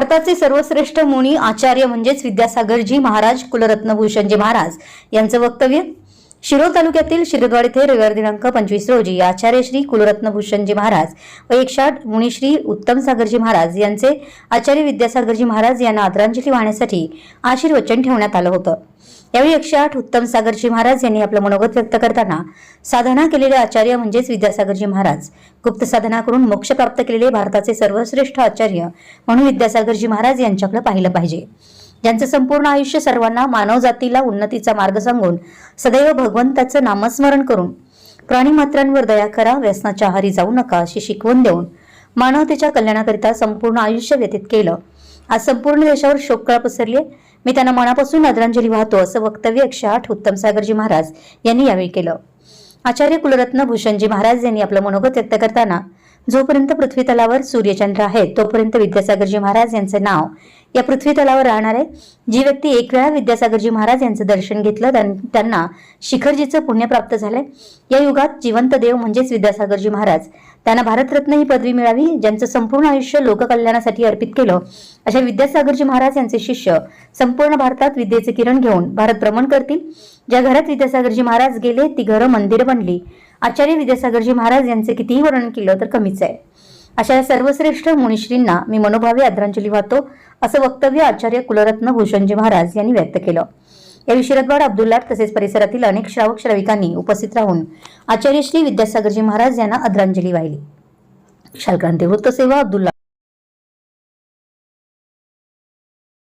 भारताचे सर्वश्रेष्ठ मुनी आचार्य म्हणजेच विद्यासागरजी महाराज कुलरत्नभूषणजी महाराज यांचं वक्तव्य शिरोळ तालुक्यातील शिरदवाड येथे रविवार दिनांक पंचवीस रोजी आचार्य श्री कुलरत्न भूषणजी महाराज व एकशाट मुनिश्री उत्तम सागरजी महाराज यांचे आचार्य विद्यासागरजी महाराज यांना आदरांजली वाहण्यासाठी आशीर्वचन ठेवण्यात आलं होतं. यावेळी एकशे आठ उत्तम सागरजी महाराज यांनी आपलं मनोगत व्यक्त करताना साधना केलेले आचार्य म्हणजेच विद्यासागरजी महाराज गुप्त साधना करून मोक्ष प्राप्त केलेले भारताचे सर्वश्रेष्ठ आचार्य म्हणून विद्यासागरजी महाराज यांच्याकडे पाहिलं पाहिजे. ज्यांचं संपूर्ण आयुष्य सर्वांना मानवजातीला उन्नतीचा मार्ग सांगून सदैव भगवंताचं नामस्मरण करून प्राणीमात्रांवर दया करा व्यसनाच्या आहारी जाऊ नका अशी शिकवण देऊन मानवतेच्या कल्याणाकरिता संपूर्ण आयुष्य व्यतीत केलं. आज संपूर्ण देशावर शोककळा पसरली मी त्यांना मनापासून आदरांजली वाहतो असं वक्तव्य एकशे आठ उत्तम सागरजी महाराज यांनी यावेळी केलं. आचार्य कुलरत्न भूषणजी महाराज यांनी आपलं मनोगत व्यक्त करताना जोपर्यंत पृथ्वी तलावर सूर्यचंद्र आहेत तोपर्यंत विद्यासागरजी महाराज यांचे नाव या पृथ्वी तलावर राहणार आहे. जी व्यक्ती एक वेळा विद्यासागरजी महाराज यांचं दर्शन घेतलं त्यांना शिखरजीचं पुण्य प्राप्त झालंय. या युगात जिवंत देव म्हणजेच विद्यासागरजी महाराज. त्यांना भारतरत्न ही पदवी मिळावी ज्यांचं संपूर्ण आयुष्य लोककल्याणासाठी अर्पित केलं. अशा विद्यासागरजी महाराज यांचे शिष्य संपूर्ण भारतात विद्येचे किरण घेऊन भारत भ्रमण करतील. ज्या घरात विद्यासागरजी महाराज गेले ती घरं मंदिर बनली. आचार्य विद्यासागरजी महाराज यांचे कितीही वर्णन केलं तर कमीच आहे. अशा या सर्वश्रेष्ठ मुनिश्रींना मी मनोभावे आदरांजली वाहतो असं वक्तव्य आचार्य कुलरत्न भूषणजी महाराज यांनी व्यक्त केलं. या शिरदवाड अब्दुल्ला तसेच परिसरातील अनेक श्रावक श्राविकांनी उपस्थित राहून आचार्य श्री विद्यासागरजी महाराज यांना आदरांजली वाहिली. शालक्रांती वृत्तसेवा अब्दुल्ला